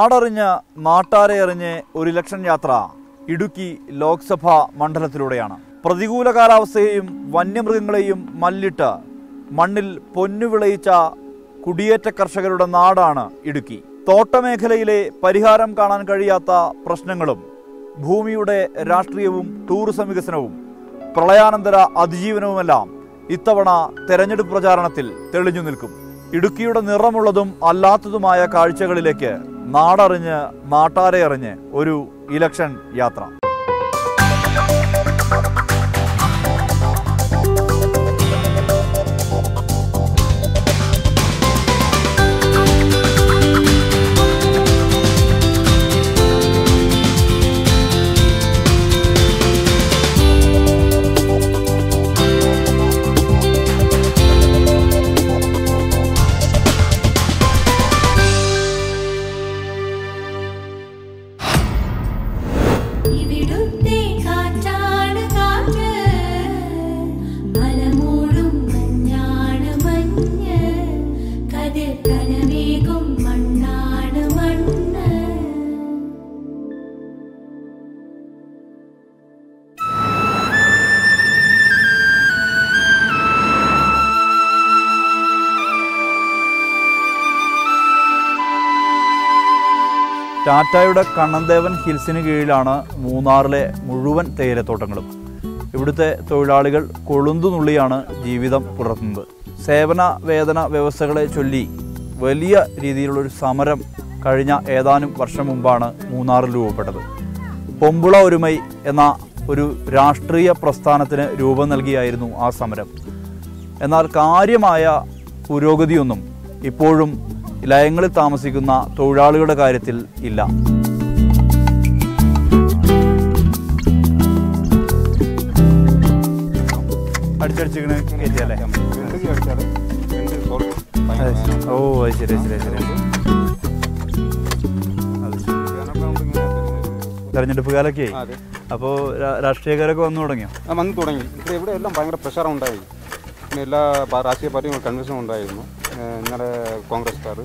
നാടറിഞ്ഞ് നാട്ടാരെ അറിഞ്ഞ് ഒരു ഇലക്ഷൻ യാത്ര ഇടുക്കി ലോക്സഭാ മണ്ഡലത്തിലൂടെയാണ്. പ്രതികൂല കാലാവസ്ഥയെയും വന്യമൃഗങ്ങളെയും മല്ലിട്ട് മണ്ണിൽ പൊന്നു വിളയിച്ച കുടിയേറ്റ കർഷകരുടെ നാടാണ് ഇടുക്കി. തോട്ടമേഖലയിലെ പരിഹാരം കാണാൻ കഴിയാത്ത പ്രശ്നങ്ങളും ഭൂമിയുടെ രാഷ്ട്രീയവും ടൂറിസം വികസനവും പ്രളയാനന്തര അതിജീവനവുമെല്ലാം ഇത്തവണ തെരഞ്ഞെടുപ്പ് പ്രചാരണത്തിൽ തെളിഞ്ഞു നിൽക്കും. ഇടുക്കിയുടെ നിറമുള്ളതും അല്ലാത്തതുമായ കാഴ്ചകളിലേക്ക് നാടറിഞ്ഞ് നാട്ടാരെ അറിഞ്ഞ് ഒരു ഇലക്ഷൻ യാത്ര. ഇവിടുത്തെ ടാറ്റയുടെ കണ്ണന്തേവൻ ഹിൽസിന് കീഴിലാണ് മൂന്നാറിലെ മുഴുവൻ തേയിലത്തോട്ടങ്ങളും. ഇവിടുത്തെ തൊഴിലാളികൾ കൊളുന്തു നുള്ളിയാണ് ജീവിതം പുലർത്തുന്നത്. സേവന വേതന വ്യവസ്ഥകളെ ചൊല്ലി വലിയ രീതിയിലുള്ളൊരു സമരം കഴിഞ്ഞ ഏതാനും വർഷം മുമ്പാണ് മൂന്നാറിൽ രൂപപ്പെട്ടത്. പൊമ്പുള ഒരുമൈ എന്ന ഒരു രാഷ്ട്രീയ പ്രസ്ഥാനത്തിന് രൂപം നൽകിയായിരുന്നു ആ സമരം. എന്നാൽ കാര്യമായ പുരോഗതിയൊന്നും ഇപ്പോഴും ലയങ്ങളിൽ താമസിക്കുന്ന തൊഴിലാളികളുടെ കാര്യത്തിൽ ഇല്ല. അടിച്ചടിച്ചിങ്ങനെ കയറ്റിയല്ലേ? ഓ ശരി ശരി ശരി. തെരഞ്ഞെടുപ്പ് കാലൊക്കെ. അപ്പോ അപ്പോൾ രാഷ്ട്രീയക്കാരൊക്കെ വന്നു തുടങ്ങിയോ? വന്നു തുടങ്ങി. ഇവിടെ എല്ലാം ഭയങ്കര പ്രഷർ ഉണ്ടായി. പിന്നെ എല്ലാ രാഷ്ട്രീയ പാർട്ടിയും കൺവെൻഷൻ ഉണ്ടായിരുന്നു. ഇന്നലെ കോൺഗ്രസ്സുകാർ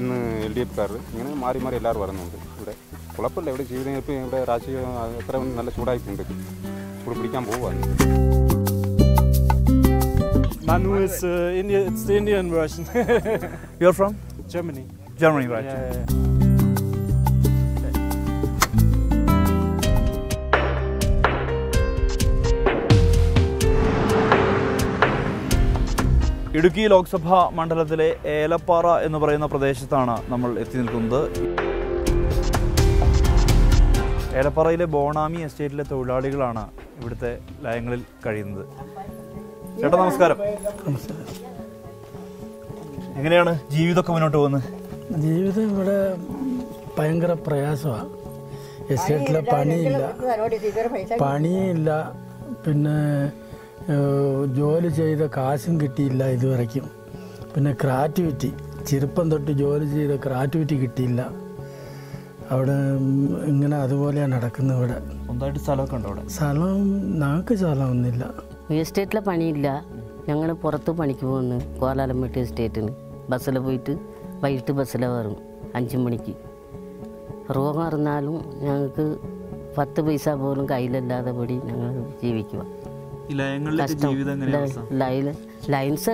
ഇന്ന് എൽ ഡി എഫുകാർ ഇങ്ങനെ മാറി മാറി എല്ലാവരും വരുന്നുണ്ട് ഇവിടെ കുഴപ്പമില്ല ഇവിടെ ജീവിതം ഇപ്പം ഇവിടെ രാഷ്ട്രീയം ആ, എത്ര നല്ല ചൂടായിട്ടുണ്ട് ചൂട് പിടിക്കാൻ പോവുകയാണ് Manu is uh, India. It's the Indian version. You're from? Germany. Germany. right. Yeah, yeah, yeah. Idukki Lok Sabha മണ്ഡലത്തിലെ ഏലപ്പാറ എന്ന് പറയുന്ന പ്രദേശത്താണ് നമ്മൾ എത്തി നിൽക്കുന്നത്. ഏലപ്പാറയിലെ ബോണാമി എസ്റ്റേറ്റിലെ തൊഴിലാളികളാണ് ഇവിടുത്തെ ലയങ്ങളിൽ കഴിയുന്നത്. ചേട്ടാ നമസ്കാരം. എങ്ങനെയാണ് ജീവിതമൊക്കെ മുന്നോട്ട് പോകുന്നത്? ജീവിതം ഇവിടെ ഭയങ്കര പ്രയാസമാണ്. എസ്റ്റേറ്റിലെ പണിയില്ല. പണിയില്ല. പിന്നെ ജോലി ചെയ്ത കാശും കിട്ടിയില്ല ഇതുവരയ്ക്കും. പിന്നെ ക്രാറ്റിവിറ്റി ചെറുപ്പം തൊട്ട് ജോലി ചെയ്ത ക്രാറ്റിവിറ്റി കിട്ടിയില്ല. അവിടെ ഇങ്ങനെ അതുപോലെയാണ് നടക്കുന്നത് ഇവിടെ. സ്വന്തമായിട്ട് സ്ഥലമൊക്കെ ഉണ്ടോ അവിടെ? സ്ഥലം ഞങ്ങൾക്ക് സ്ഥലമൊന്നുമില്ല. എസ്റ്റേറ്റിലെ പണിയില്ല. ഞങ്ങൾ പുറത്ത് പണിക്ക് പോകുന്നു കോലാലമ്പേട്ട് എസ്റ്റേറ്റിന് ബസ്സിൽ പോയിട്ട് വൈകിട്ട് ബസ്സിൽ കയറും അഞ്ച് മണിക്ക്. രോഗം അറിഞ്ഞാലും ഞങ്ങൾക്ക് പത്ത് പൈസ പോലും കയ്യിലല്ലാതെ പടി ഞങ്ങൾ ജീവിക്കുക ഈ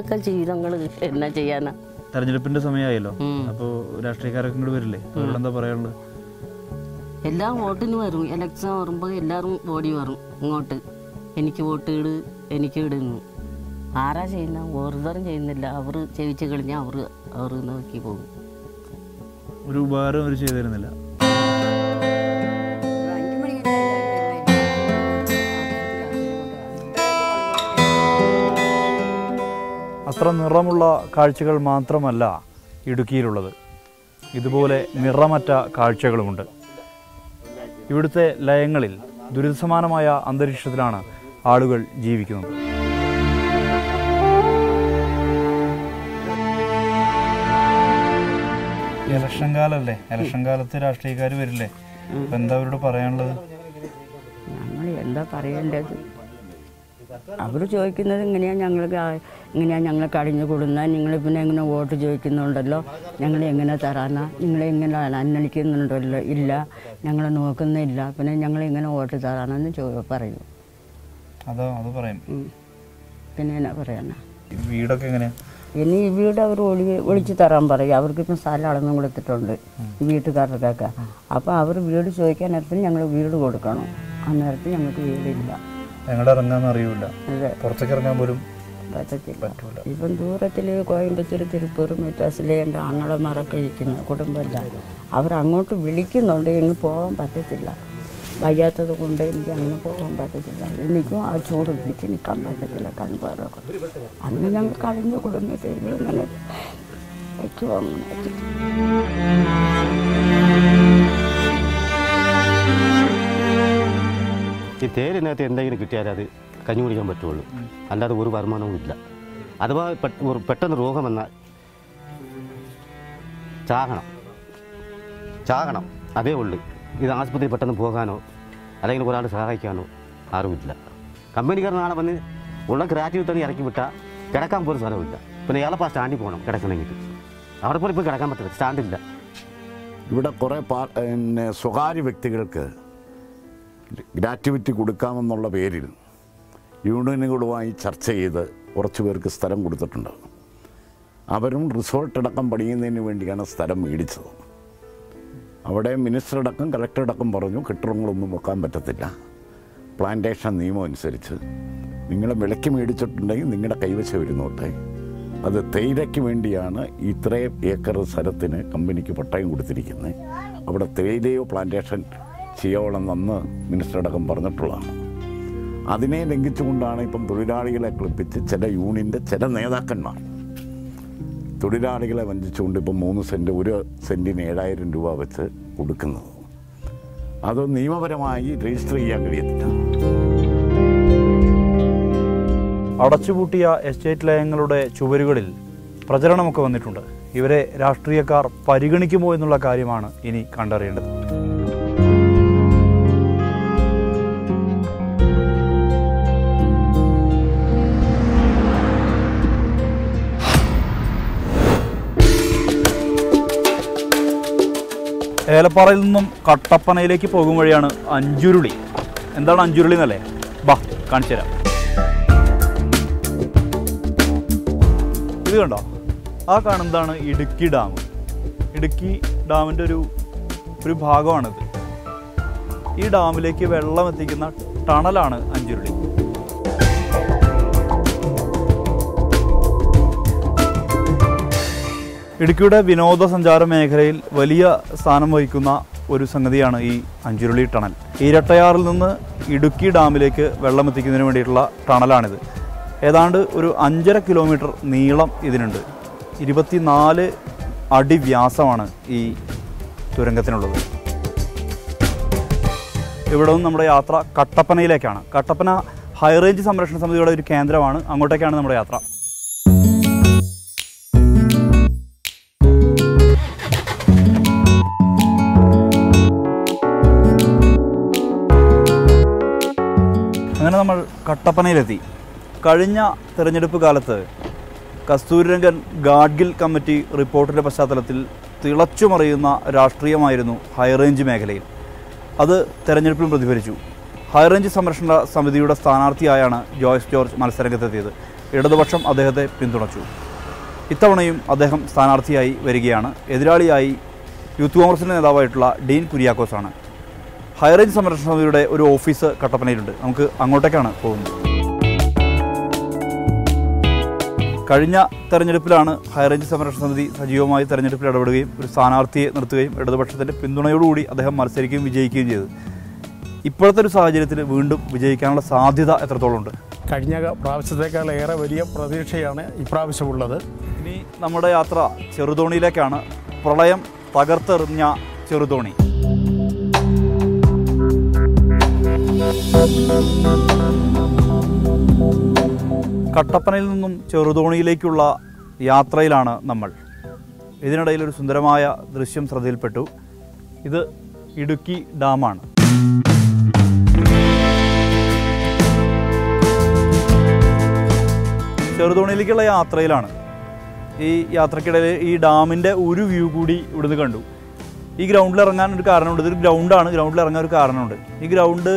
ഒക്കെ ജീവിതങ്ങൾ എന്നാ ചെയ്യാനാ? തെരഞ്ഞെടുപ്പിന്റെ സമയമായല്ലോ. അപ്പോൾ രാഷ്ട്രീയക്കാരൊക്കെ ഇങ്ങോട്ട് വരില്ലേ? എന്താ പറയാനുള്ളത്? എല്ലാ വോട്ടിന് വരും. ഇലക്ഷൻ വരുമ്പോൾ എല്ലാരും ഓടി വരും. ഇങ്ങോട്ട്. എനിക്ക് വോട്ട് ഇട് എനിക്ക് ഇടുന്നു ആരാ ചെയ്യുന്ന? ഓരോരുത്തരും ചെയ്യുന്നില്ല. അവർ ചെവിച്ച് കഴിഞ്ഞാൽ അവർ അവർ നോക്കി പോകും. ഒരു ഉപകാരം അവർ ചെയ്തു അത്ര നിറമുള്ള കാഴ്ചകൾ മാത്രമല്ല ഇടുക്കിയിലുള്ളത്. ഇതുപോലെ നിറമറ്റ കാഴ്ചകളുമുണ്ട്. ഇവിടുത്തെ ലയങ്ങളിൽ ദുരിതസമാനമായ അന്തരീക്ഷത്തിലാണ് ആളുകൾ ജീവിക്കുന്നത്. ഇലക്ഷൻ കാലല്ലേ? ഇലക്ഷൻ കാലത്ത് രാഷ്ട്രീയക്കാർ വരില്ലേ? എന്താ അവരോട് പറയാനുള്ളത്? നമ്മൾ എന്താ പറയേണ്ടത്? അവർ ചോദിക്കുന്നത് ഇങ്ങനെയാണ് ഞങ്ങൾ ഇങ്ങനെയാണ് ഞങ്ങളെ കടിഞ്ഞു കൊടുന്ന നിങ്ങൾ പിന്നെ എങ്ങനെ വോട്ട് ചോദിക്കുന്നുണ്ടല്ലോ. ഞങ്ങൾ എങ്ങനെ തരാനാ? നിങ്ങളെ ഇങ്ങനെ അന്വേഷിക്കുന്നുണ്ടല്ലോ ഇല്ല. ഞങ്ങളെ നോക്കുന്നില്ല. പിന്നെ ഞങ്ങൾ ഇങ്ങനെ വോട്ട് തരാനെന്ന് ചോ പറയും. അതോ അത് പറയും. പിന്നെ എന്നാ പറയാനാ? വീടൊക്കെ എങ്ങനെയാ? ഇനി ഈ വീട് അവർ ഒളി ഒളിച്ച് തരാൻ പറയും. അവർക്കിപ്പം സ്ഥലം അളന്നും കൊടുത്തിട്ടുണ്ട് ഈ വീട്ടുകാർക്കൊക്കെ. അപ്പോൾ അവർ വീട് ചോദിക്കാൻ നേരത്തിന് ഞങ്ങൾ വീട് കൊടുക്കണം. ആ നേരത്ത് ഞങ്ങൾക്ക് വീടില്ല. ഞങ്ങളുടെ ഇറങ്ങാന്ന് അറിയൂല പുറത്തേക്ക് ഇറങ്ങാൻ പോലും ഇപ്പം ദൂരത്തിൽ കോയമ്പത്തൂർ തിരുപ്പൂർ മെട്രാസിലെ എന്റെ അങ്ങളമാരൊക്കെ ഇരിക്കുന്നു കുടുംബമെല്ലാം. അവരങ്ങോട്ട് വിളിക്കുന്നുണ്ട് എനിക്ക് പോകാൻ പറ്റത്തില്ല. വയ്യാത്തത് കൊണ്ട് എനിക്ക് അങ്ങനെ പോകാൻ പറ്റത്തില്ല. എനിക്കും ആ ചൂട് പിടിച്ച് നിൽക്കാൻ പറ്റത്തില്ല കൺപാറൊക്കെ അന്ന് ഞങ്ങൾ കളഞ്ഞു കുടുംബത്തിൽ ഇങ്ങനെ വെച്ചു അങ്ങനെ. ഈ തേരിനകത്ത് എന്തെങ്കിലും കിട്ടിയാൽ അത് കഞ്ഞി കുടിക്കാൻ പറ്റുള്ളൂ. അല്ലാതെ ഒരു വരുമാനവും ഇല്ല. അഥവാ പെ- ഒരു പെട്ടെന്ന് രോഗം വന്നാൽ ചാകണം. ചാകണം. അതേ ഉള്ളൂ. ഇത് ആശുപത്രി പെട്ടെന്ന് പോകാനോ അല്ലെങ്കിൽ ഒരാൾ സഹായിക്കാനോ ആരുമില്ല. കമ്പനിക്കാർ നാളെ വന്ന് ഉള്ള ഗ്രാറ്റുവിറ്റി തന്നെ ഇറക്കി വിട്ടാൽ കിടക്കാൻ പോലും സ്ഥലമില്ല. പിന്നെ ഇയാളപ്പാ സ്റ്റാൻഡിൽ പോകണം കിടക്കണമെങ്കിൽ. അവിടെ പോലും ഇപ്പോൾ കിടക്കാൻ പറ്റില്ല. സ്റ്റാൻഡില്ല ഇവിടെ കുറേ പാ പിന്നെ സ്വകാര്യ വ്യക്തികൾക്ക് ഗ്രാറ്റുവിറ്റി കൊടുക്കാമെന്നുള്ള പേരിൽ യൂണിയനുകളുമായി ചർച്ച ചെയ്ത് കുറച്ച് പേർക്ക് സ്ഥലം കൊടുത്തിട്ടുണ്ട്. അവരും റിസോർട്ട് അടക്കം പണിയുന്നതിന് വേണ്ടിയാണ് സ്ഥലം മേടിച്ചത്. അവിടെ മിനിസ്റ്റർ അടക്കം കളക്ടർ അടക്കം പറഞ്ഞു കെട്ടിടങ്ങളൊന്നും വെക്കാൻ പറ്റത്തില്ല. പ്ലാന്റേഷൻ നിയമം അനുസരിച്ച്. നിങ്ങൾ വിലയ്ക്ക് മേടിച്ചിട്ടുണ്ടെങ്കിൽ നിങ്ങളുടെ കൈവശം ഇരുന്നോട്ടെ അത് തേയിലയ്ക്ക് വേണ്ടിയാണ് ഇത്രയും ഏക്കർ സ്ഥലത്തിന് കമ്പനിക്ക് പട്ടയം കൊടുത്തിരിക്കുന്നത്. അവിടെ തേയിലയോ പ്ലാന്റേഷൻ ചെയ്യാവണമെന്ന് അന്ന് മിനിസ്റ്റർ അടക്കം പറഞ്ഞിട്ടുള്ളതാണ്. അതിനെ ലംഘിച്ചുകൊണ്ടാണ് ഇപ്പം തൊഴിലാളികളെ കളിപ്പിച്ച് ചില യൂണിയന്റെ ചില നേതാക്കന്മാർ. തൊഴിലാളികളെ വഞ്ചിച്ചുകൊണ്ട് ഇപ്പം മൂന്ന് സെന്റ് ഒരു സെന്റിന് ഏഴായിരം രൂപ വെച്ച് കൊടുക്കുന്നത്. അത് നിയമപരമായി രജിസ്റ്റർ ചെയ്യാൻ കഴിയത്തില്ല. അടച്ചുപൂട്ടിയ എസ്റ്റേറ്റ് ലയങ്ങളുടെ ചുവരുകളിൽ പ്രചരണമൊക്കെ വന്നിട്ടുണ്ട്. ഇവരെ രാഷ്ട്രീയക്കാർ പരിഗണിക്കുമോ എന്നുള്ള കാര്യമാണ് ഇനി കണ്ടറിയേണ്ടത്. ഏലപ്പാറയിൽ നിന്നും കട്ടപ്പനയിലേക്ക് പോകും വഴിയാണ് അഞ്ചുരുളി. എന്താണ് അഞ്ചുരുളി എന്നല്ലേ? ബാ കാണിച്ചു തരാം. ഇത് കണ്ടോ? ആ കാണുന്നതാണ് ഇടുക്കി ഡാം. ഇടുക്കി ഡാമിന്റെ ഒരു ഒരു ഭാഗമാണിത്. ഈ ഡാമിലേക്ക് വെള്ളം എത്തിക്കുന്ന ടണലാണ് അഞ്ചുരുളി. ഇടുക്കിയുടെ വിനോദസഞ്ചാര മേഖലയിൽ വലിയ സ്ഥാനം വഹിക്കുന്ന ഒരു സംഗതിയാണ് ഈ അഞ്ചുരുളി ടണൽ. ഇരട്ടയാറിൽ നിന്ന് ഇടുക്കി ഡാമിലേക്ക് വെള്ളം എത്തിക്കുന്നതിന് വേണ്ടിയിട്ടുള്ള ടണലാണിത്. ഏതാണ്ട് ഒരു അഞ്ചര കിലോമീറ്റർ നീളം ഇതിനുണ്ട്. ഇരുപത്തിനാല് അടി വ്യാസമാണ് ഈ തുരങ്കത്തിനുള്ളത്. ഇവിടെ നിന്ന് നമ്മുടെ യാത്ര കട്ടപ്പനയിലേക്കാണ്. കട്ടപ്പന ഹൈറേഞ്ച് സംരക്ഷണ സമിതിയുടെ ഒരു കേന്ദ്രമാണ്. അങ്ങോട്ടേക്കാണ് നമ്മുടെ യാത്ര. കട്ടപ്പനയിലെത്തി കഴിഞ്ഞ തെരഞ്ഞെടുപ്പ് കാലത്ത് കസ്തൂരിരംഗൻ ഗാഡ്ഗിൽ കമ്മിറ്റി റിപ്പോർട്ടിന്റെ പശ്ചാത്തലത്തിൽ തിളച്ചുമറിയുന്ന രാഷ്ട്രീയമായിരുന്നു ഹൈറേഞ്ച് മേഖലയിൽ. അത് തെരഞ്ഞെടുപ്പിലും പ്രതിഫലിച്ചു. ഹൈറേഞ്ച് സംരക്ഷണ സമിതിയുടെ സ്ഥാനാർത്ഥിയായാണ് ജോയ്സ് ജോർജ് മത്സരരംഗത്തെത്തിയത്. ഇടതുപക്ഷം അദ്ദേഹത്തെ പിന്തുണച്ചു. ഇത്തവണയും അദ്ദേഹം സ്ഥാനാർത്ഥിയായി വരികയാണ്. എതിരാളിയായി യൂത്ത് കോൺഗ്രസിന്റെ നേതാവായിട്ടുള്ള ഡീൻ കുര്യാക്കോസാണ്. ഹൈറേഞ്ച് സംരക്ഷണ സമിതിയുടെ ഒരു ഓഫീസ് കട്ടപ്പനയിലുണ്ട്. നമുക്ക് അങ്ങോട്ടേക്കാണ് പോകുന്നത്. കഴിഞ്ഞ തെരഞ്ഞെടുപ്പിലാണ് ഹൈറേഞ്ച് സംരക്ഷണ സമിതി സജീവമായി തെരഞ്ഞെടുപ്പിൽ ഇടപെടുകയും ഒരു സ്ഥാനാർത്ഥിയെ നിർത്തുകയും ഇടതുപക്ഷത്തിന്റെ പിന്തുണയോടുകൂടി അദ്ദേഹം മത്സരിക്കുകയും വിജയിക്കുകയും ചെയ്തു. ഇപ്പോഴത്തെ ഒരു സാഹചര്യത്തിൽ വീണ്ടും വിജയിക്കാനുള്ള സാധ്യത എത്രത്തോളം ഉണ്ട്? കഴിഞ്ഞ പ്രാവശ്യത്തേക്കാൾ ഏറെ വലിയ പ്രതീക്ഷയാണ് ഇപ്രാവശ്യമുള്ളത്. ഇനി നമ്മുടെ യാത്ര ചെറുതോണിയിലേക്കാണ്. പ്രളയം തകർത്തെറിഞ്ഞ ചെറുതോണി. കട്ടപ്പനയിൽ നിന്നും ചെറുതോണിയിലേക്കുള്ള യാത്രയിലാണ് നമ്മൾ. ഇതിനിടയിൽ ഒരു സുന്ദരമായ ദൃശ്യം ശ്രദ്ധയിൽപ്പെട്ടു. ഇത് ഇടുക്കി ഡാമാണ്. ചെറുതോണിയിലേക്കുള്ള യാത്രയിലാണ്. ഈ യാത്രക്കിടയിൽ ഈ ഡാമിന്റെ ഒരു വ്യൂ കൂടി ഇവിടുന്ന് കണ്ടു. ഈ ഗ്രൗണ്ടിൽ ഇറങ്ങാൻ ഒരു കാരണമുണ്ട്. ഇതൊരു ഗ്രൗണ്ടാണ് ഗ്രൗണ്ടിൽ ഇറങ്ങാൻ ഒരു കാരണമുണ്ട്. ഈ ഗ്രൗണ്ട്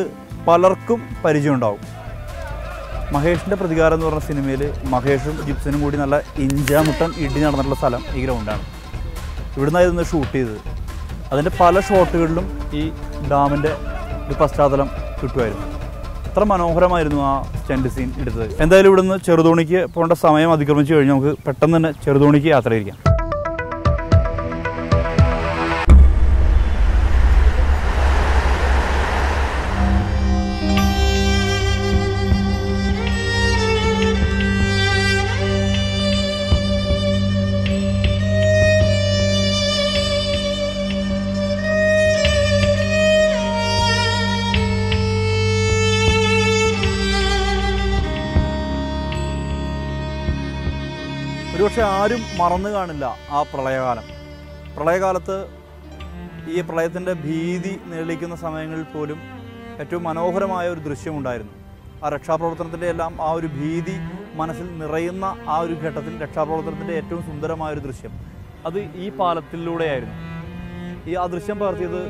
പലർക്കും പരിചയം ഉണ്ടാവും. മഹേഷിന്റെ പ്രതികാരം എന്ന് പറഞ്ഞ സിനിമയിൽ മഹേഷും ജിപ്സനും കൂടി നല്ല ഇഞ്ചാമുട്ടൻ ഇടി നടന്നിട്ടുള്ള സ്ഥലം ഈ ഗ്രൗണ്ടാണ് ഇവിടുന്നായിരുന്നു ഷൂട്ട് ചെയ്തത്. അതിന്റെ പല ഷോട്ടുകളിലും ഈ ഡാമിന്റെ ഒരു പശ്ചാത്തലം കിട്ടുമായിരുന്നു. അത്ര മനോഹരമായിരുന്നു ആ സ്റ്റെൻഡ് സീൻ എടുത്തത്. എന്തായാലും ഇവിടുന്ന് ചെറുതോണിക്ക് പോകേണ്ട സമയം അതിക്രമിച്ച് കഴിഞ്ഞ് നമുക്ക് പെട്ടെന്ന് തന്നെ ചെറുതോണിക്ക് യാത്ര തിരിക്കാം. ഒരുപക്ഷെ ആരും മറന്നു കാണില്ല ആ പ്രളയകാലം. പ്രളയകാലത്ത് ഈ പ്രളയത്തിന്റെ ഭീതി നിഴലിക്കുന്ന സമയങ്ങളിൽ പോലും ഏറ്റവും മനോഹരമായ ഒരു ദൃശ്യമുണ്ടായിരുന്നു. ആ രക്ഷാപ്രവർത്തനത്തിന്റെ എല്ലാം ആ ഒരു ഭീതി മനസ്സിൽ നിറയുന്ന ആ ഒരു ഘട്ടത്തിൽ രക്ഷാപ്രവർത്തനത്തിന്റെ ഏറ്റവും സുന്ദരമായ ഒരു ദൃശ്യം. അത് ഈ പാലത്തിലൂടെയായിരുന്നു. ഈ ആ ദൃശ്യം പകർത്തിയത്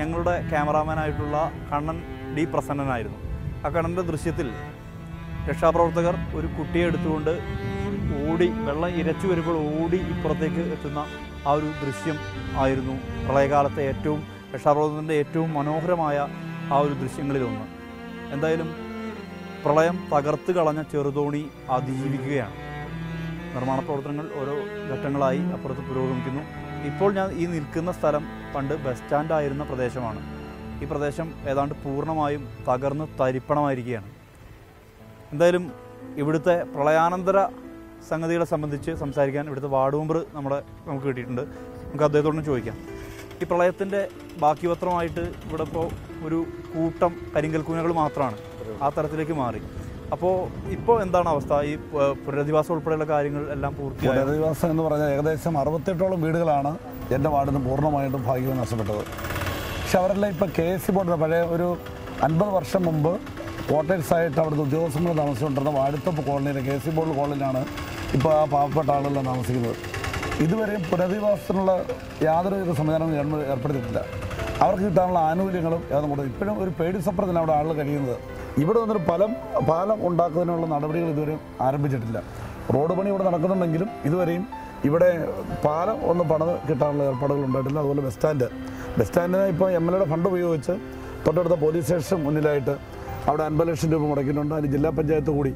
ഞങ്ങളുടെ ക്യാമറാമാനായിട്ടുള്ള കണ്ണൻ ഡി പ്രസന്നനായിരുന്നു. ആ കണ്ണന്റെ ദൃശ്യത്തിൽ രക്ഷാപ്രവർത്തകർ ഒരു കുട്ടിയെ എടുത്തുകൊണ്ട് ഓടി വെള്ളം ഇരച്ചു വരുമ്പോൾ ഓടി ഇപ്പുറത്തേക്ക് എത്തുന്ന ആ ഒരു ദൃശ്യം ആയിരുന്നു പ്രളയകാലത്തെ ഏറ്റവും രക്ഷാപ്രവർത്തനത്തിന്റെ ഏറ്റവും മനോഹരമായ ആ ഒരു ദൃശ്യങ്ങളിലൊന്ന്. എന്തായാലും പ്രളയം തകർത്ത് കളഞ്ഞ ചെറുതോണി അതിജീവിക്കുകയാണ്. നിർമ്മാണ പ്രവർത്തനങ്ങൾ ഓരോ ഘട്ടങ്ങളായി അപ്പുറത്ത് പുരോഗമിക്കുന്നു. ഇപ്പോൾ ഞാൻ ഈ നിൽക്കുന്ന സ്ഥലം പണ്ട് ബസ് സ്റ്റാൻഡായിരുന്ന പ്രദേശമാണ്. ഈ പ്രദേശം ഏതാണ്ട് പൂർണമായും തകർന്ന് തരിപ്പണമായിരിക്കുകയാണ്. എന്തായാലും ഇവിടുത്തെ പ്രളയാനന്തര സംഗതികളെ സംബന്ധിച്ച് സംസാരിക്കാൻ ഇവിടുത്തെ വാർഡ് മെമ്പർ നമ്മുടെ നമുക്ക് കിട്ടിയിട്ടുണ്ട്. നമുക്ക് അദ്ദേഹത്തോടൊന്ന് ചോദിക്കാം. ഈ പ്രളയത്തിന്റെ ബാക്കി പത്രമായിട്ട് ഇവിടെ ഇപ്പോൾ ഒരു കൂട്ടം കരിങ്കൽ കൂനകൾ മാത്രമാണ് ആ തരത്തിലേക്ക് മാറി. അപ്പോൾ ഇപ്പോൾ എന്താണ് അവസ്ഥ? ഈ പുനരധിവാസം ഉൾപ്പെടെയുള്ള കാര്യങ്ങൾ എല്ലാം പൂർത്തിയായി? പുനരധിവാസം എന്ന് പറഞ്ഞാൽ ഏകദേശം അറുപത്തെട്ടോളം വീടുകളാണ് എന്റെ വാർഡിന് പൂർണമായിട്ടും ഭാഗ്യം നഷ്ടപ്പെട്ടത്. പക്ഷെ അവരെല്ലാം ഇപ്പോൾ കെ എസ് സി ബോർഡിന്റെ പഴയ ഒരു അൻപത് വർഷം മുമ്പ് ക്വാർട്ടേഴ്സായിട്ട് അവിടുത്തെ ഉദ്യോഗസ്ഥന്മാർ താമസിച്ചുകൊണ്ടിരുന്ന വാടിത്തപ്പ് കോളനിയിലെ കെ എസ് സി ബോർഡ് കോളനിയിലാണ് ഇപ്പോൾ ആ പാവപ്പെട്ട ആളുകളെല്ലാം താമസിക്കുന്നത്. ഇതുവരെയും പുനരധിവാസത്തിനുള്ള യാതൊരുവിധ സംവിധാനവും ഗവൺമെന്റ് ഏർപ്പെടുത്തിയിട്ടില്ല. അവർക്ക് കിട്ടാനുള്ള ആനുകൂല്യങ്ങളും യാതൊന്നും കൂടുതൽ ഇപ്പോഴും ഒരു പേടി സപ്പറത്തിന് അവിടെ ആളുകൾ കഴിയുന്നത്. ഇവിടെ വന്നൊരു പലം പാലം ഉണ്ടാക്കുന്നതിനുള്ള നടപടികൾ ഇതുവരെയും ആരംഭിച്ചിട്ടില്ല. റോഡ് പണി ഇവിടെ നടക്കുന്നുണ്ടെങ്കിലും ഇതുവരെയും ഇവിടെ പാലം ഒന്ന് പണിത് കിട്ടാനുള്ള ഏർപ്പാടുകൾ ഉണ്ടായിട്ടില്ല. അതുപോലെ ബസ് സ്റ്റാൻഡ്. ബസ് സ്റ്റാൻഡിന് ഇപ്പോൾ എം എൽ എയുടെ ഫണ്ട് ഉപയോഗിച്ച് തൊട്ടടുത്ത പോലീസ് സ്റ്റേഷൻ മുന്നിലായിട്ട് അവിടെ അൻപത് ലക്ഷം രൂപ മുടക്കിയിട്ടുണ്ട്. അതിന് ജില്ലാ പഞ്ചായത്ത് കൂടി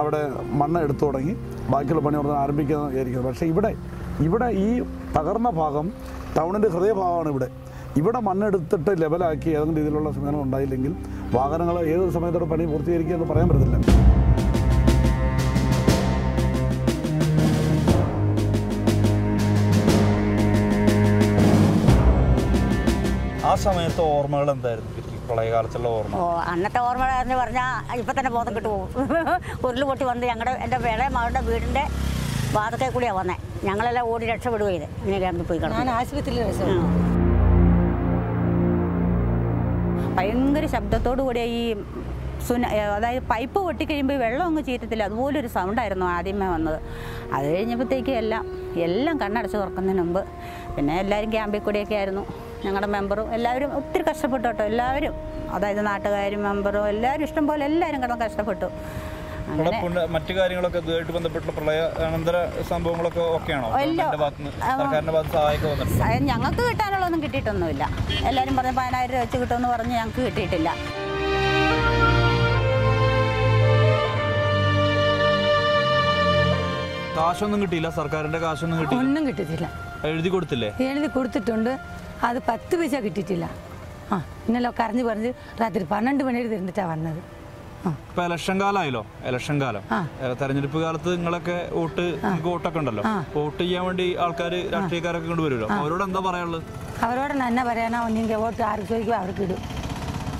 അവിടെ മണ്ണ് എടുത്തു തുടങ്ങി. ബാക്കിയുള്ള പണി അവിടെ ആരംഭിക്കുന്നത് വിചാരിക്കുന്നത് പക്ഷേ ഇവിടെ ഇവിടെ ഈ തകർന്ന ഭാഗം ടൗണിന്റെ ഹൃദയഭാഗമാണ് ഇവിടെ. ഇവിടെ മണ്ണെടുത്തിട്ട് ലെവലാക്കി ഏതെങ്കിലും രീതിയിലുള്ള സംവിധാനം ഉണ്ടായില്ലെങ്കിൽ വാഹനങ്ങൾ ഏത് സമയത്തോടെ പണി പൂർത്തീകരിക്കുക എന്ന് പറയാൻ പറ്റത്തില്ല. ആ സമയത്തെ ഓർമ്മകൾ എന്തായിരുന്നു? പ്രളയകാലത്തുള്ള ഓർമ്മ. ഓ അന്നത്തെ ഓർമ്മ എന്ന് പറഞ്ഞാൽ ഇപ്പം തന്നെ ബോധം കിട്ടു പോകും. ഉരുൾ പൊട്ടി വന്ന് ഞങ്ങളുടെ എന്റെ വേളയ മകളുടെ വീടിന്റെ വാതക്കെ കൂടിയാണ് വന്നേ. ഞങ്ങളെല്ലാം ഓടി രക്ഷപ്പെടുകയത് ചെയ്ത്. ഇങ്ങനെ ക്യാമ്പിൽ പോയി കിടന്നു. ഞാൻ ആശുപത്രിയിൽ ഭയങ്കര ശബ്ദത്തോടു കൂടിയ ഈ സുന അതായത് പൈപ്പ് പൊട്ടിക്കഴിയുമ്പോൾ വെള്ളം അങ്ങ് ചീറ്റത്തില്ല. അതുപോലൊരു സൗണ്ടായിരുന്നു ആദ്യമേ വന്നത്. അത് കഴിഞ്ഞപ്പോഴത്തേക്കും എല്ലാം എല്ലാം കണ്ണടച്ച് തുറക്കുന്നതിന് മുമ്പ്. പിന്നെ എല്ലാവരും ക്യാമ്പിൽ കൂടിയൊക്കെ ആയിരുന്നു. ഞങ്ങളുടെ മെമ്പറും എല്ലാവരും ഒത്തിരി കഷ്ടപ്പെട്ടു കേട്ടോ എല്ലാവരും. അതായത് നാട്ടുകാരും മെമ്പറും എല്ലാവരും ഇഷ്ടംപോലെ എല്ലാവരും കിടന്ന് കഷ്ടപ്പെട്ടു. മറ്റു കാര്യങ്ങളൊക്കെ ഇതുമായിട്ട് ബന്ധപ്പെട്ടുള്ള പ്രളയ അനന്തര സംഭവങ്ങളൊക്കെ ഓക്കെയാണോ. സർക്കാരിന്റെ ഭാഗത്ത് ഞങ്ങൾക്ക് കിട്ടാനുള്ളതൊന്നും കിട്ടിയിട്ടൊന്നുമില്ല. എല്ലാവരും പറഞ്ഞ് പതിനായിരം രൂപ വെച്ച് കിട്ടുമെന്ന് പറഞ്ഞ് ഞങ്ങൾക്ക് കിട്ടിയിട്ടില്ല. കാശൊന്നും കിട്ടിയില്ല സർക്കാരിന്റെ കാശൊന്നും കിട്ടി ഒന്നും കിട്ടത്തില്ല എഴുതി കൊടുത്തില്ലേ? എഴുതി കൊടുത്തിട്ടുണ്ട്. അത് പത്ത് പൈസ കിട്ടിയിട്ടില്ല. ആ ഇന്നലെ കരഞ്ഞു പറഞ്ഞ് രാത്രി പന്ത്രണ്ട് മണിയിൽ തിരുന്നിട്ടാ വന്നത്. ഇലക്ഷൻ കാലമായല്ലോ ഇലക്ഷൻ കാലം. തെരഞ്ഞെടുപ്പ് കാലത്ത് നിങ്ങളൊക്കെ വോട്ട് വോട്ടൊക്കെ ഉണ്ടല്ലോ? വോട്ട് ചെയ്യാൻ വേണ്ടി ആൾക്കാർ രാഷ്ട്രീയക്കാരൊക്കെ കൊണ്ടുവരുമല്ലോ അവരോട് എന്താ പറയാനുള്ളത്? അവരോട് എന്നെ പറയാനാ? നിങ്ങൾ വോട്ട് ആർക്ക് ചോദിക്കും അവർക്ക് ഇടും.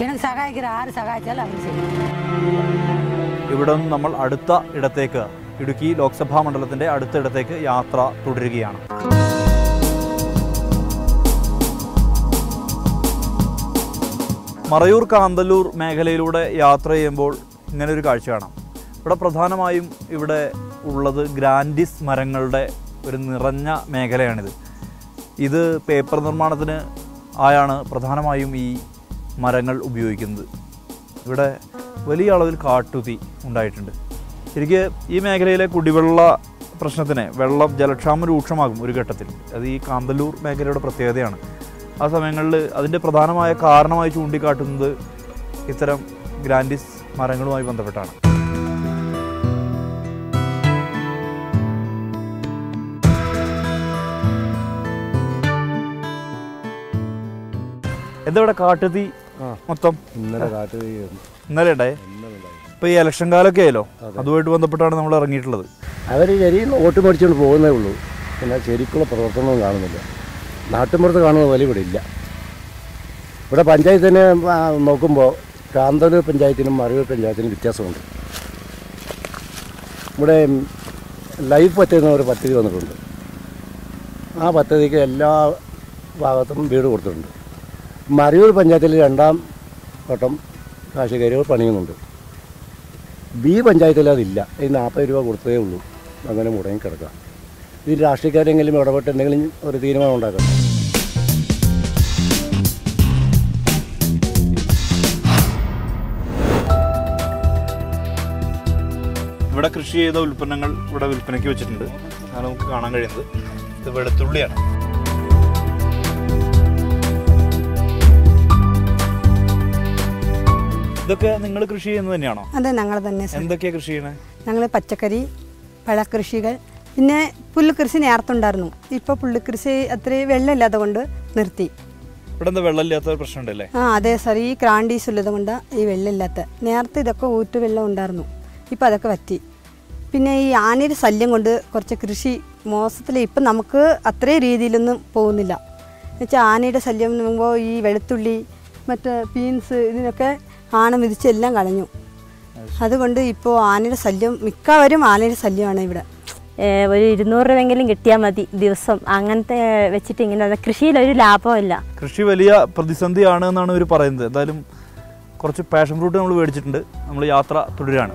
എനിക്ക് സഹായിക്കുന്ന ആര് സഹായിച്ചാലും അവർ ചെയ്യും. ഇവിടെ നമ്മൾ അടുത്ത ഇടത്തേക്ക് ഇടുക്കി ലോക്സഭാ മണ്ഡലത്തിന്റെ അടുത്തിടത്തേക്ക് യാത്ര തുടരുകയാണ്. മറയൂർ കാന്തല്ലൂർ മേഖലയിലൂടെ യാത്ര ചെയ്യുമ്പോൾ ഇങ്ങനെ ഒരു കാഴ്ച കാണാം. ഇവിടെ പ്രധാനമായും ഇവിടെ ഉള്ളത് ഗ്രാൻഡിസ് മരങ്ങളുടെ ഒരു നിറഞ്ഞ മേഖലയാണിത്. ഇത് പേപ്പർ നിർമ്മാണത്തിന് ആയാണ് പ്രധാനമായും ഈ മരങ്ങൾ ഉപയോഗിക്കുന്നത്. ഇവിടെ വലിയ അളവിൽ കാട്ടുതി ഉണ്ടായിട്ടുണ്ട്. ശരിക്ക് ഈ മേഖലയിലെ കുടിവെള്ള പ്രശ്നത്തിന് വെള്ളം ജലക്ഷാമം രൂക്ഷമാകും ഒരു ഘട്ടത്തിൽ. അത് ഈ കാന്തല്ലൂർ മേഖലയുടെ പ്രത്യേകതയാണ്. ആ സമയങ്ങളിൽ അതിന്റെ പ്രധാനമായ കാരണമായി ചൂണ്ടിക്കാട്ടുന്നത് ഇത്തരം ഗ്രാൻഡിസ് മരങ്ങളുമായി ബന്ധപ്പെട്ടാണ്. എന്താ ഇവിടെ കാട്ടുതീ മൊത്തം? ഇന്നലെ കാറ്റ് ഇന്നലെ ഉണ്ടായേ. ഇപ്പൊ ഈ ഇലക്ഷൻ കാലമൊക്കെ ആയല്ലോ. അതുമായിട്ട് ബന്ധപ്പെട്ടാണ് നമ്മൾ ഇറങ്ങിയിട്ടുള്ളത്. അവർ ശരി വോട്ട് മേടിച്ചുകൊണ്ട് പോകുന്നേ ഉള്ളൂ. പിന്നെ ശരിക്കുള്ള പ്രവർത്തനവും കാണുന്നില്ല. നാട്ടിൻപുറത്ത് കാണുന്ന പോലെ ഇവിടെ ഇല്ല. ഇവിടെ പഞ്ചായത്തിനെ നോക്കുമ്പോൾ കാന്തല്ലൂർ പഞ്ചായത്തിനും മറയൂർ പഞ്ചായത്തിനും വ്യത്യാസമുണ്ട്. ഇവിടെ ലൈഫ് പറ്റുന്ന ഒരു പദ്ധതി വന്നിട്ടുണ്ട്. ആ പദ്ധതിക്ക് എല്ലാ ഭാഗത്തും വീട് കൊടുത്തിട്ടുണ്ട്. മറയൂർ പഞ്ചായത്തിൽ രണ്ടാം വട്ടം കാർഷികര് പണിയുന്നുണ്ട്. ബി പഞ്ചായത്തിൽ അതില്ല ഈ നാൽപ്പത് രൂപ കൊടുത്തതേ ഉള്ളൂ. അങ്ങനെ മുടങ്ങി കിടക്കുക. ഇത് രാഷ്ട്രീയക്കാരെങ്കിലും ഇടപെട്ട് എന്തെങ്കിലും ഒരു തീരുമാനം ഉണ്ടാക്കണം. ഇവിടെ കൃഷി ചെയ്ത ഉൽപ്പന്നങ്ങൾ ഇവിടെ വിൽപ്പനയ്ക്ക് വെച്ചിട്ടുണ്ട്. അതാണ് നമുക്ക് കാണാൻ കഴിയുന്നത്. ഇത് വെളുത്തുള്ളിയാണ്. ഇതൊക്കെ നിങ്ങൾ കൃഷി ചെയ്യുന്നത് തന്നെയാണോ? അതെ ഞങ്ങൾ തന്നെ. എന്തൊക്കെയാ കൃഷി ചെയ്യണേ? ഞങ്ങൾ പച്ചക്കറി പഴക്കൃഷികൾ പിന്നെ പുല്ലുകൃഷി നേരത്തെ ഉണ്ടായിരുന്നു പുല്ല് പുല്ലുകൃഷി അത്രയും വെള്ളമില്ലാതെ കൊണ്ട് നിർത്തി. ഇവിടെ എന്താ വെള്ളമില്ലാത്ത ഒരു പ്രശ്നം ഉണ്ടല്ലേ ആ അതെ സാർ ഈ ക്രാണ്ടീസ് ഉള്ളത് കൊണ്ട് ഈ വെള്ളമില്ലാത്ത. നേരത്തെ ഇതൊക്കെ ഊറ്റു വെള്ളം ഉണ്ടായിരുന്നു. ഇപ്പൊ അതൊക്കെ പറ്റി. പിന്നെ ഈ ആനയുടെ ശല്യം കൊണ്ട് കുറച്ച് കൃഷി മോശത്തിൽ ഇപ്പം നമുക്ക് അത്രയും രീതിയിലൊന്നും പോകുന്നില്ല. എന്നുവെച്ചാൽ ആനയുടെ ശല്യം എന്ന് പറയുമ്പോൾ ഈ വെളുത്തുള്ളി മറ്റേ ബീൻസ് ഇതിനൊക്കെ ആന വിധിച്ചെല്ലാം എല്ലാം കളഞ്ഞു. അതുകൊണ്ട് ഇപ്പോൾ ആനയുടെ ശല്യം മിക്കവരും ആനയുടെ ശല്യമാണ് ഇവിടെ. ഒരു ഇരുന്നൂറ് രൂപയെങ്കിലും കിട്ടിയാൽ മതി ദിവസം. അങ്ങനത്തെ വെച്ചിട്ട് ഇങ്ങനെ കൃഷിയിൽ ഒരു ലാഭമില്ല കൃഷി വലിയ പ്രതിസന്ധിയാണ് എന്നാണ് ഇവർ പറയുന്നത്. എന്തായാലും കുറച്ച് പാഷൻ ഫ്രൂട്ട് നമ്മൾ മേടിച്ചിട്ടുണ്ട്. നമ്മൾ യാത്ര തുടരുകയാണ്.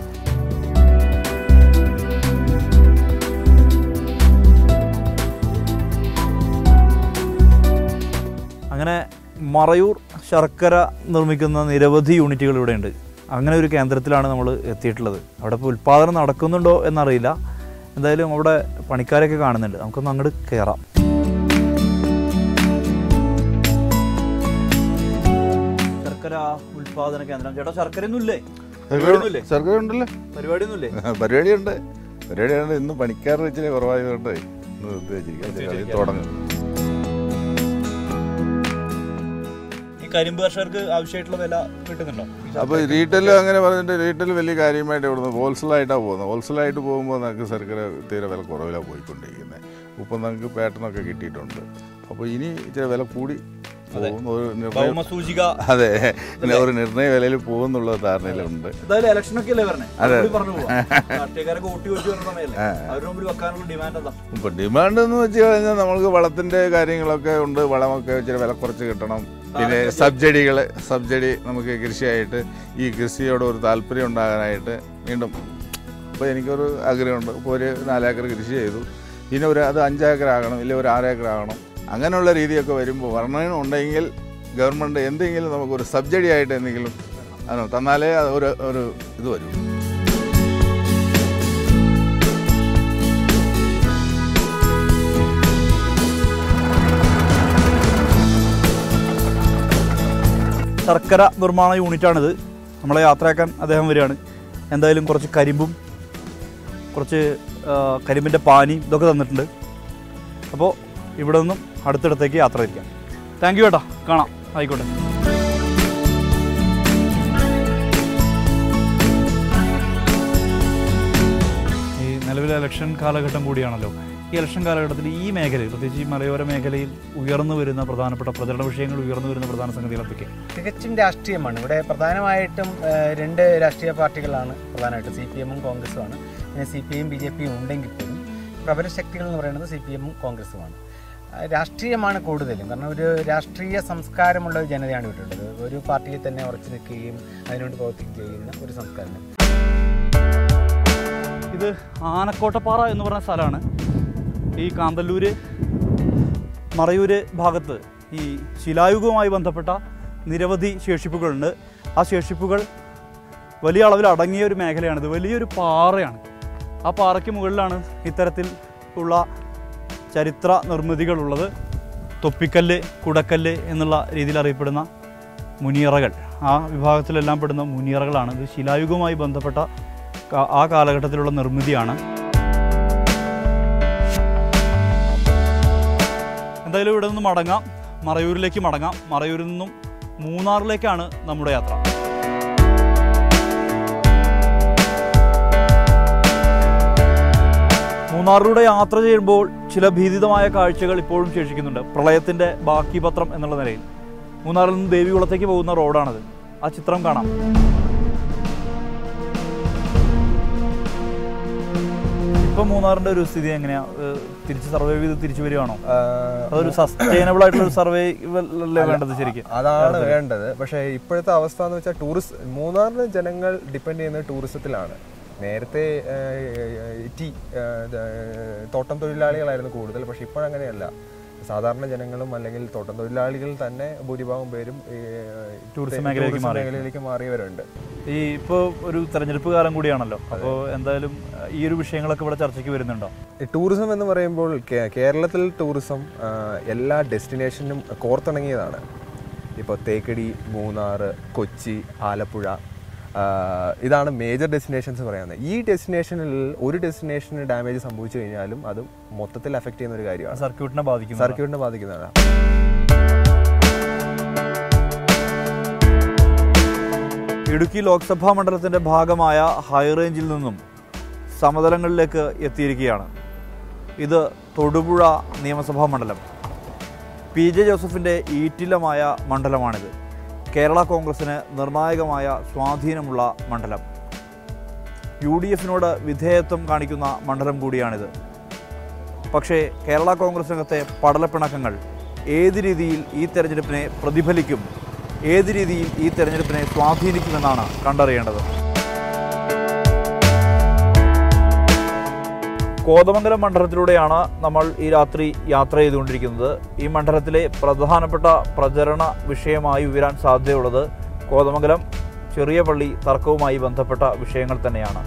അങ്ങനെ മറയൂർ ശർക്കര നിർമ്മിക്കുന്ന നിരവധി യൂണിറ്റുകൾ ഇവിടെയുണ്ട് അങ്ങനെ ഒരു കേന്ദ്രത്തിലാണ് നമ്മൾ എത്തിയിട്ടുള്ളത്. അവിടെ ഇപ്പോൾ ഉൽപ്പാദനം നടക്കുന്നുണ്ടോ എന്നറിയില്ല. എന്തായാലും അവിടെ പണിക്കാരൊക്കെ കാണുന്നുണ്ട്. നമുക്കൊന്ന് അങ്ങോട്ട് കയറാം. ശർക്കര ഉൽപാദന കേന്ദ്രം. ചേട്ടാ പരിപാടിയൊന്നുമില്ലേ? സർക്കാർ ഉണ്ടല്ലോ പരിപാടിയുണ്ട്. പരിപാടിയുണ്ട് ഇന്ന് പണിക്കാർ ഇച്ചിരി കുറവായതുകൊണ്ട് കളി തുടങ്ങും. കരിമ്പ് കർഷകർക്ക് ആവശ്യമായിട്ടുള്ള വില കിട്ടുന്നുണ്ടോ? അപ്പൊ അപ്പോൾ? റീറ്റെയിൽ അങ്ങനെ പറഞ്ഞിട്ട് റീറ്റെയിൽ വലിയ കാര്യമായിട്ട് ഇവിടുന്ന് ഹോൾസെയിലായിട്ടാണ് പോകുന്നത്. ഹോൾസെയിലായിട്ട് പോകുമ്പോൾ നമുക്ക് ശർക്കര തീരെ വില കുറവിലാണ് പോയിക്കൊണ്ടിരിക്കുന്നത് ഇപ്പം നമുക്ക് പാറ്റേണൊക്കെ കിട്ടിയിട്ടുണ്ട്. അപ്പോൾ ഇനി ഇച്ചിരി വില കൂടി അതെ. ഒരു നിർണയം വിലയിൽ പോകുന്നുള്ള ധാരണയിലുണ്ട്. ഇപ്പൊ ഡിമാൻഡ് എന്ന് വെച്ച് കഴിഞ്ഞാൽ നമുക്ക് വളത്തിന്റെ കാര്യങ്ങളൊക്കെ ഉണ്ട്. വളമൊക്കെ ഇച്ചിരി വില കുറച്ച് കിട്ടണം. പിന്നെ സബ്സിഡികൾ സബ്സിഡി നമുക്ക് കൃഷിയായിട്ട് ഈ കൃഷിയോട് ഒരു താല്പര്യം ഉണ്ടാകാനായിട്ട് വീണ്ടും അപ്പോൾ എനിക്കൊരു ആഗ്രഹമുണ്ട്. ഇപ്പോൾ ഒരു നാലേക്കർ കൃഷി ചെയ്തു. പിന്നെ ഒരു അത് അഞ്ചേക്കർ ആകണം ഇല്ല ഒരു ആറേക്കർ ആകണം. അങ്ങനെയുള്ള രീതിയൊക്കെ വരുമ്പോൾ വർണനം ഉണ്ടെങ്കിൽ ഗവൺമെന്റ് എന്തെങ്കിലും നമുക്കൊരു സബ്സിഡി ആയിട്ട് എന്തെങ്കിലും തന്നാലേ അത് ഒരു ഒരു ഇത് വരും. ശർക്കര നിർമ്മാണ യൂണിറ്റാണിത്. നമ്മളെ യാത്രയാക്കാൻ അദ്ദേഹം വരികയാണ്. എന്തായാലും കുറച്ച് കരിമ്പും കുറച്ച് കരിമ്പിന്റെ പാനിയും ഇതൊക്കെ തന്നിട്ടുണ്ട്. അപ്പോൾ ഇവിടെ നിന്നും അടുത്തിടത്തേക്ക് യാത്ര തിരിക്കാം. താങ്ക് യു ഏട്ടാ. കാണാം. ആയിക്കോട്ടെ. ഈ നിലവിലെ ഇലക്ഷൻ കാലഘട്ടം കൂടിയാണല്ലോ. ഈ ഇലക്ഷൻ കാലഘട്ടത്തിൽ ഈ മേഖലയിൽ പ്രത്യേകിച്ച് ഈ മലയോര മേഖലയിൽ ഉയർന്നു വരുന്ന പ്രധാനപ്പെട്ട പ്രചരണ വിഷയങ്ങൾ ഉയർന്നു വരുന്ന പ്രധാന സംഗതികൾ എന്തൊക്കെയാണ് തികച്ചും രാഷ്ട്രീയമാണ്. ഇവിടെ പ്രധാനമായിട്ടും രണ്ട് രാഷ്ട്രീയ പാർട്ടികളാണ് പ്രധാനമായിട്ടും. സി പി എമ്മും കോൺഗ്രസുമാണ്. പിന്നെ C P M B J പിയും ഉണ്ടെങ്കിൽ പോലും പ്രബല ശക്തികൾ എന്ന് പറയുന്നത് സി പി എമ്മും കോൺഗ്രസുമാണ്. രാഷ്ട്രീയമാണ് കൂടുതലും. കാരണം ഒരു രാഷ്ട്രീയ സംസ്കാരമുള്ള ഒരു ജനതയാണ് ഇവിടെ ഉള്ളത്. ഒരു പാർട്ടിയിൽ തന്നെ ഉറച്ചു നിൽക്കുകയും അതിനുവേണ്ടി പ്രവർത്തിക്കുകയും ചെയ്യുന്ന ഒരു സംസ്കാരം ഇത് ആനക്കോട്ടപ്പാറ എന്ന് പറഞ്ഞ സ്ഥലമാണ്. ഈ കാന്തല്ലൂര് മറയൂര് ഭാഗത്ത് ഈ ശിലായുഗവുമായി ബന്ധപ്പെട്ട നിരവധി ശേഷിപ്പുകളുണ്ട്. ആ ശേഷിപ്പുകൾ വലിയ അളവിൽ അടങ്ങിയ ഒരു മേഖലയാണിത്. വലിയൊരു പാറയാണ്. ആ പാറയ്ക്ക് മുകളിലാണ് ഇത്തരത്തിൽ ഉള്ള ചരിത്ര നിർമ്മിതികളുള്ളത്. തൊപ്പിക്കല്ല് കുടക്കല്ല് എന്നുള്ള രീതിയിൽ അറിയപ്പെടുന്ന മുനിയറകൾ. ആ വിഭാഗത്തിലെല്ലാം പെടുന്ന മുനിയറകളാണ് ഇത്. ശിലായുഗവുമായി ബന്ധപ്പെട്ട ആ കാലഘട്ടത്തിലുള്ള നിർമ്മിതിയാണ്. എന്തായാലും ഇവിടെ നിന്ന് മടങ്ങാം. മറയൂരിലേക്ക് മടങ്ങാം. മറയൂരിൽ നിന്നും മൂന്നാറിലേക്കാണ് നമ്മുടെ യാത്ര. മൂന്നാറിലൂടെ യാത്ര ചെയ്യുമ്പോൾ ചില ഭീതിതമായ കാഴ്ചകൾ ഇപ്പോഴും ശേഷിക്കുന്നുണ്ട്. പ്രളയത്തിന്റെ ബാക്കി പത്രം എന്നുള്ള നിലയിൽ. മൂന്നാറിൽ നിന്ന് ദേവികുളത്തേക്ക് പോകുന്ന റോഡാണത്. ആ ചിത്രം കാണാം. ഇപ്പൊ മൂന്നാറിന്റെ ഒരു സ്ഥിതി എങ്ങനെയാ? തിരിച്ച് സർവൈവ് ചെയ്ത് തിരിച്ചു വരികയാണോ അതൊരു സസ്റ്റൈനബിൾ ആയിട്ടുള്ള ഒരു സർവേ അല്ലേ വേണ്ടത് ശരിക്കും? അതാണ് വേണ്ടത്. പക്ഷേ ഇപ്പോഴത്തെ അവസ്ഥ എന്ന് വെച്ചാൽ ടൂറിസ്റ്റ് മൂന്നാറിന് ജനങ്ങൾ ഡിപ്പെൻഡ് ചെയ്യുന്നത് ടൂറിസത്തിലാണ് നേരത്തെ ഇറ്റി തോട്ടം തൊഴിലാളികളായിരുന്നു കൂടുതൽ. പക്ഷെ ഇപ്പോഴങ്ങനെയല്ല. സാധാരണ ജനങ്ങളും അല്ലെങ്കിൽ തോട്ടം തൊഴിലാളികൾ തന്നെ ഭൂരിഭാഗം പേരും ടൂറിസം മേഖലയിലേക്ക് മാറിയവരുണ്ട്. ഈ ഇപ്പോൾ ഒരു തെരഞ്ഞെടുപ്പ് കാലം കൂടിയാണല്ലോ അപ്പോൾ എന്തായാലും ഈ ഒരു വിഷയങ്ങളൊക്കെ ഇവിടെ ചർച്ചയ്ക്ക് വരുന്നുണ്ടോ? ടൂറിസം എന്ന് പറയുമ്പോൾ കേരളത്തിൽ ടൂറിസം എല്ലാ ഡെസ്റ്റിനേഷനും കോർത്തിണങ്ങിയതാണ്. ഇപ്പോൾ തേക്കടി മൂന്നാർ കൊച്ചി ആലപ്പുഴ ഇതാണ് മേജർ ഡെസ്റ്റിനേഷൻസ് പറയുന്നത് ഈ ഡെസ്റ്റിനേഷനിൽ ഒരു ഡെസ്റ്റിനേഷന് ഡാമേജ് സംഭവിച്ചു കഴിഞ്ഞാലും അത് മൊത്തത്തിൽ അഫക്റ്റ് ചെയ്യുന്ന ഒരു കാര്യമാണ്. സർക്യൂട്ടിനെ ബാധിക്കും സർക്യൂട്ടിനെ ബാധിക്കുന്നതാണ്. ഇടുക്കി ലോക്സഭാ മണ്ഡലത്തിന്റെ ഭാഗമായ ഹൈറേഞ്ചിൽ നിന്നും സമതലങ്ങളിലേക്ക് എത്തിയിരിക്കുകയാണ്. ഇത് തൊടുപുഴ നിയമസഭാ മണ്ഡലം. പി. ജെ. ജോസഫിന്റെ ഈറ്റിലമായ മണ്ഡലമാണിത്. കേരള കോൺഗ്രസിന് നിർണായകമായ സ്വാധീനമുള്ള മണ്ഡലം. യു ഡി എഫിനോട് വിധേയത്വം കാണിക്കുന്ന മണ്ഡലം കൂടിയാണിത്. പക്ഷേ കേരള കോൺഗ്രസ് കോൺഗ്രസിനകത്തെ പടലപ്പിണക്കങ്ങൾ ഏത് രീതിയിൽ ഈ തെരഞ്ഞെടുപ്പിനെ പ്രതിഫലിക്കും ഏത് രീതിയിൽ ഈ തെരഞ്ഞെടുപ്പിനെ സ്വാധീനിക്കുമെന്നാണ് കണ്ടറിയേണ്ടത്. കോതമംഗലം മണ്ഡലത്തിലൂടെയാണ് നമ്മൾ ഈ രാത്രി യാത്ര ചെയ്തുകൊണ്ടിരിക്കുന്നത്. ഈ മണ്ഡലത്തിലെ പ്രധാനപ്പെട്ട പ്രചരണ വിഷയമായി ഉയരാൻ സാധ്യതയുള്ളത് കോതമംഗലം ചെറിയ പള്ളി തർക്കവുമായി ബന്ധപ്പെട്ട വിഷയങ്ങൾ തന്നെയാണ്.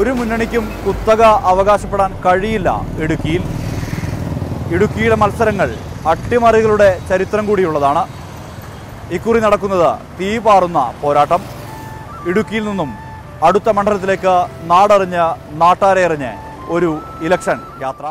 ഒരു മുന്നണിക്കും കുത്തക അവകാശപ്പെടാൻ കഴിയില്ല ഇടുക്കിയിൽ. ഇടുക്കിയുടെ മത്സരങ്ങൾ അട്ടിമറികളുടെ ചരിത്രം കൂടിയുള്ളതാണ്. ഇക്കുറി നടക്കുന്നത് തീ പാറുന്ന പോരാട്ടം. ഇടുക്കിയിൽ നിന്നും അടുത്ത മണ്ഡലത്തിലേക്ക് നാടറിഞ്ഞ് നാട്ടാരെ എറിഞ്ഞ് ഒരു ഇലക്ഷൻ യാത്ര.